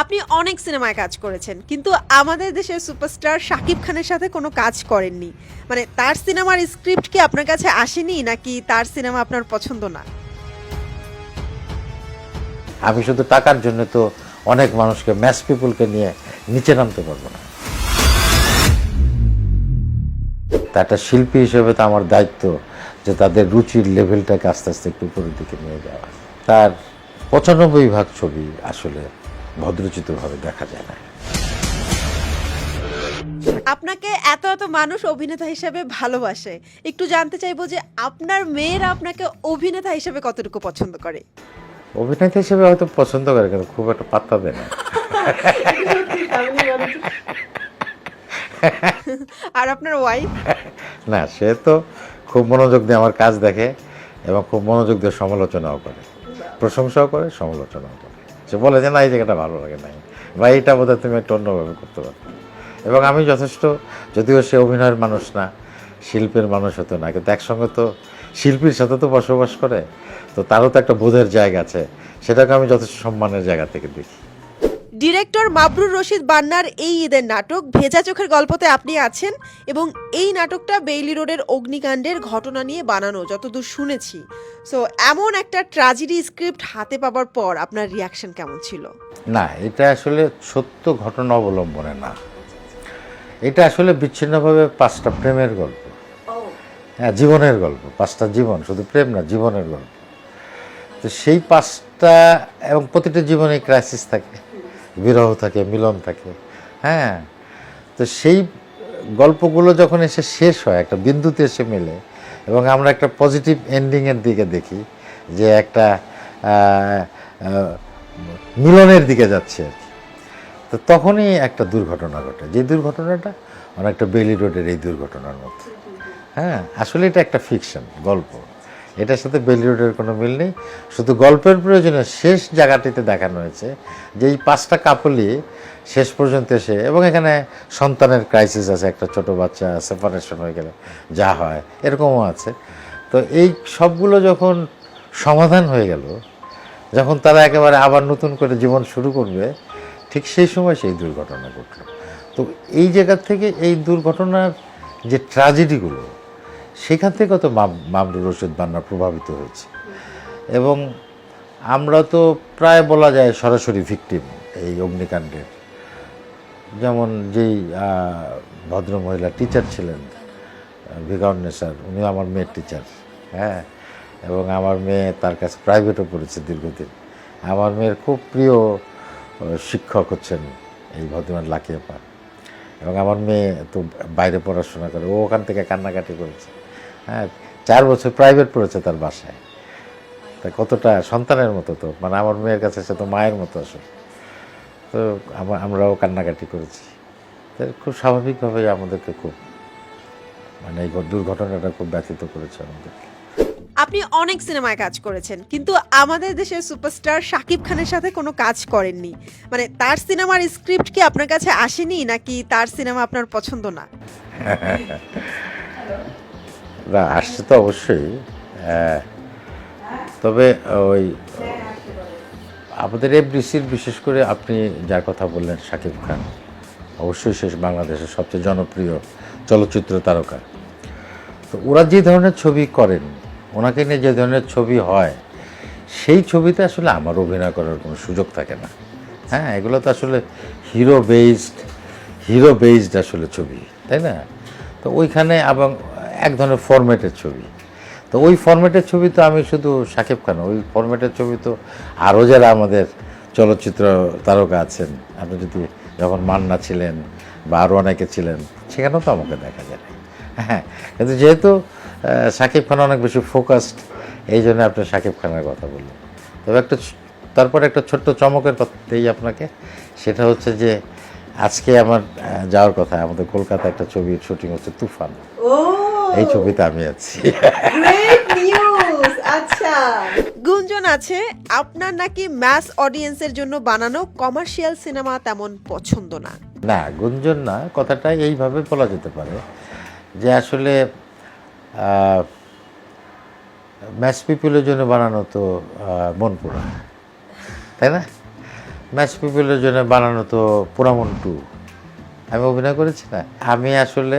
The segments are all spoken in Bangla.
আপনি অনেক সিনেমায় কাজ করেছেন, কিন্তু আমাদের দেশের সুপারস্টার শাকিব খানের সাথে কোনো কাজ করেননি। মানে তার সিনেমার স্ক্রিপ্ট কি আপনার কাছে আসেনি, নাকি তার সিনেমা আপনার পছন্দ না? আমি শুধু টাকার জন্য তো অনেক মানুষকে ম্যাচ পিপুলকে নিয়ে নিচে নামতে পারব না। তা একটা শিল্পী হিসেবে তো আমার দায়িত্ব যে তাদের রুচির লেভেলটাকে আস্তে আস্তে একটু উপরের দিকে নিয়ে যাওয়া। তার পঁচানব্বই ভাগ ছবি আসলে ভদ্রচিতভাবে দেখা যায় না। আপনাকে এত এত মানুষ অভিনেতা হিসেবে ভালোবাসে। একটু জানতে চাইব যে আপনার মেয়েরা আপনাকে অভিনেতা হিসেবে কতটুকু পছন্দ করে? অভিনেতা হিসেবে হয়তো পছন্দ করে কিন্তু খুব একটা পাত্তা দেয় না। আর আপনার ওয়াইফ না সে তো খুব মনোযোগ দিয়ে আমার কাজ দেখে এবং খুব মনোযোগ দিয়ে সমালোচনাও করে। প্রশংসাও করে সমালোচনাও সে বলে যে, না, এই জায়গাটা ভালো লাগে নাই। বা, এইটা বোধহয় তুমি একটু অন্যভাবে করতে পারো। এবং আমি যথেষ্ট, যদিও সে অভিনয়ের মানুষ না, শিল্পের মানুষ হতো না, কিন্তু একসঙ্গে তো শিল্পীর সাথে তো বসবাস করে, তো তারও তো একটা বোধের জায়গা আছে। সেটাকে আমি যথেষ্ট সম্মানের জায়গা থেকে দেখি। ডিরেক্টর মাবরুর রশিদ বান্নার এই ঈদের নাটক ভেজা চোখের গল্পতে আপনি আছেন এবং এই নাটকটা বেইলি রোডের অগ্নিকাণ্ডের ঘটনা নিয়ে বানানো যতদূর শুনেছি। সো এমন একটা ট্র্যাজেডি স্ক্রিপ্ট হাতে পাবার পর আপনার রিয়াকশন কেমন ছিল? না এটা আসলে সত্য ঘটনা অবলম্বনে না। এটা আসলে বিচ্ছিন্নভাবে পাঁচটা প্রেমের গল্প। হ্যাঁ জীবনের গল্প পাঁচটা জীবন শুধু প্রেম না জীবনের গল্প। তো সেই পাঁচটা এবং প্রতিটা জীবনে ক্রাইসিস থাকে। বিরহ থাকে, মিলন থাকে। হ্যাঁ? তো সেই গল্পগুলো যখন এসে শেষ হয়, একটা বিন্দুতে এসে মেলে, এবং আমরা একটা পজিটিভ এন্ডিংয়ের দিকে দেখি, যে একটা মিলনের দিকে যাচ্ছে আর কি। তো তখনই একটা দুর্ঘটনা ঘটে। যে দুর্ঘটনাটা অনেকটা বেলি রোডের এই দুর্ঘটনার মতো হ্যাঁ? আসলে এটা একটা ফিকশন গল্প। এটার সাথে বেলি রোডের কোনো মিল নেই। শুধু গল্পের প্রয়োজনে শেষ জায়গাটিতে দেখানো হয়েছে, যে এই পাঁচটা কাপলই শেষ পর্যন্ত এসে, এবং এখানে সন্তানের ক্রাইসিস আছে, একটা ছোট বাচ্চা সেপারেশন হয়ে গেলে যা হয়, এরকমও আছে। তো এই সবগুলো যখন সমাধান হয়ে গেল, যখন তারা একেবারে আবার নতুন করে জীবন শুরু করবে, ঠিক সেই সময় সেই দুর্ঘটনা ঘটল। তো এই জায়গা থেকে এই দুর্ঘটনার যে ট্র্যাজেডিগুলো সেখান থেকে তো মাম- মামরুর রশিদ বান্না প্রভাবিত হয়েছে। এবং আমরা তো প্রায় বলা যায় সরাসরি ভিকটিম এই অগ্নিকাণ্ডের। যেমন যেই ভদ্রমহিলা টিচার ছিলেন ভিকাউন্নে স্যার উনি আমার মেয়ের টিচার হ্যাঁ? এবং আমার মেয়ে তার কাছে প্রাইভেটও পড়েছে দীর্ঘদিন। আমার মেয়ের খুব প্রিয় শিক্ষক হচ্ছেন এই ভদ্রমান লাকিয়াপা এবং আমার মেয়ে তো বাইরে পড়াশোনা করে, ও ওখান থেকে কান্নাকাটি করেছে। হ্যাঁ চার বছর প্রাইভেট পড়েছে তার বাসায়। তা কতটা সন্তানের মতো তো? মানে আমার মেয়ের কাছে সে তো মায়ের মতো আসলে। তো আমরাও কান্নাকাটি করেছি। তো খুব স্বাভাবিকভাবেই আমাদেরকে খুব মানে এই দুর্ঘটনাটা খুব ব্যথিত করেছে আমাদেরকে। আপনি অনেক সিনেমায় কাজ করেছেন কিন্তু আমাদের দেশের সুপারস্টার শাকিব খানের সাথে কোনো কাজ করেননি। মানে তার সিনেমার স্ক্রিপ্ট কি আপনার কাছে আসেনি নাকি তার সিনেমা আপনার পছন্দ না? না, আসছে তো অবশ্যই। তবে ওই, আমাদের এফডিসির বিশেষ করে আপনি যার কথা বললেন, শাকিব খান, অবশ্যই শেষ বাংলাদেশের সবচেয়ে জনপ্রিয় চলচ্চিত্র তারকা। তো ওরা যে ধরনের ছবি করেন, ওনাকে নিয়ে যে ধরনের ছবি হয়, সেই ছবিতে আসলে আমার অভিনয় করার কোনো সুযোগ থাকে না। হ্যাঁ এগুলো তো আসলে হিরো বেসড হিরো বেসড আসলে ছবি, তাই না? তো ওইখানে এবং এক ধরনের ফরম্যাটের ছবি। তো ওই ফরম্যাটের ছবি তো আমি শুধু সাকিব খান, ওই ফরম্যাটের ছবি তো আরও যারা আমাদের চলচ্চিত্র তারকা আছেন, আপনি যদি যখন মান্না ছিলেন বা আরও অনেকে ছিলেন, সেখানেও তো আমাকে দেখা যায় হ্যাঁ কিন্তু যেহেতু শাকিব খান অনেক বেশি ফোকাসড এই জন্য আপনি শাকিব খানের কথা বললেন। তবে একটা তারপরে একটা ছোট্ট চমকের কথা দিই আপনাকে, সেটা হচ্ছে যে আজকে আমার যাওয়ার কথা, আমাদের কলকাতা একটা ছবির শুটিং হচ্ছে তুফান। এই ছবিতে আমি আছি। আচ্ছা। গুঞ্জন আছে আপনার নাকি ম্যাস অডিয়েন্সের জন্য বানানো কমার্শিয়াল সিনেমা তেমন পছন্দ না? না গুঞ্জন না কথাটা এইভাবে বলা যেতে পারে যে আসলে ম্যাচ পিপুলের জন্য বানানো তো মন পোড়া তাই না? ম্যাচ পিপলের জন্য বানানো তো পুরামন টু আমি অভিনয় করেছি না। আমি আসলে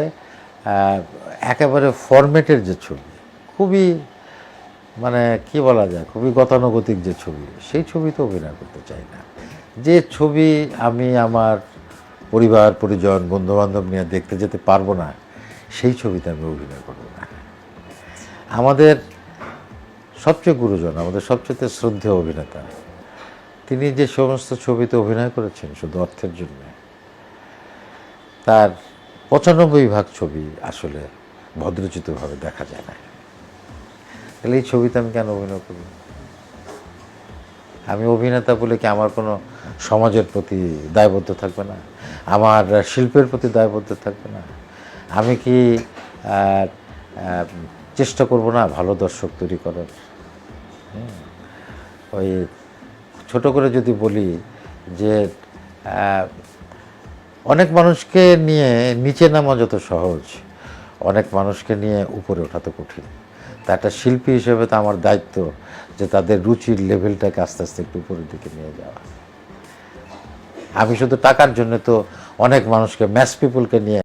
একেবারে ফরম্যাটের যে ছবি, খুবই মানে কি বলা যায়, খুবই গতানুগতিক যে ছবি, সেই ছবিতে অভিনয় করতে চাই না। যে ছবি আমি আমার পরিবার, পরিজন, বন্ধুবান্ধব নিয়ে দেখতে যেতে পারব না, সেই ছবিতে আমি অভিনয় করব না। আমাদের সবচেয়ে গুরুজন, আমাদের সবচেয়ে শ্রদ্ধেয় অভিনেতা, তিনি যে সমস্ত ছবিতে অভিনয় করেছেন শুধু অর্থের জন্য, তার পঁচানব্বই ভাগ ছবি আসলে ভদ্রচিতভাবে দেখা যায় না। তাহলে এই ছবিতে আমি কেন অভিনয় করি আমি অভিনেতা বলে কি আমার কোনো সমাজের প্রতি দায়বদ্ধ থাকবে না? আমার শিল্পের প্রতি দায়বদ্ধ থাকবে না? আমি কি চেষ্টা করব না ভালো দর্শক তৈরি করার? ওই ছোট করে যদি বলি যে অনেক মানুষকে নিয়ে নিচে নামা যত সহজ, অনেক মানুষকে নিয়ে উপরে ওঠা তো কঠিন। তা একটা শিল্পী হিসেবে তো আমার দায়িত্ব যে তাদের রুচির লেভেলটাকে আস্তে আস্তে একটু উপরের দিকে নিয়ে যাওয়া। আমি শুধু টাকার জন্য তো অনেক মানুষকে ম্যাস পিপুলকে নিয়ে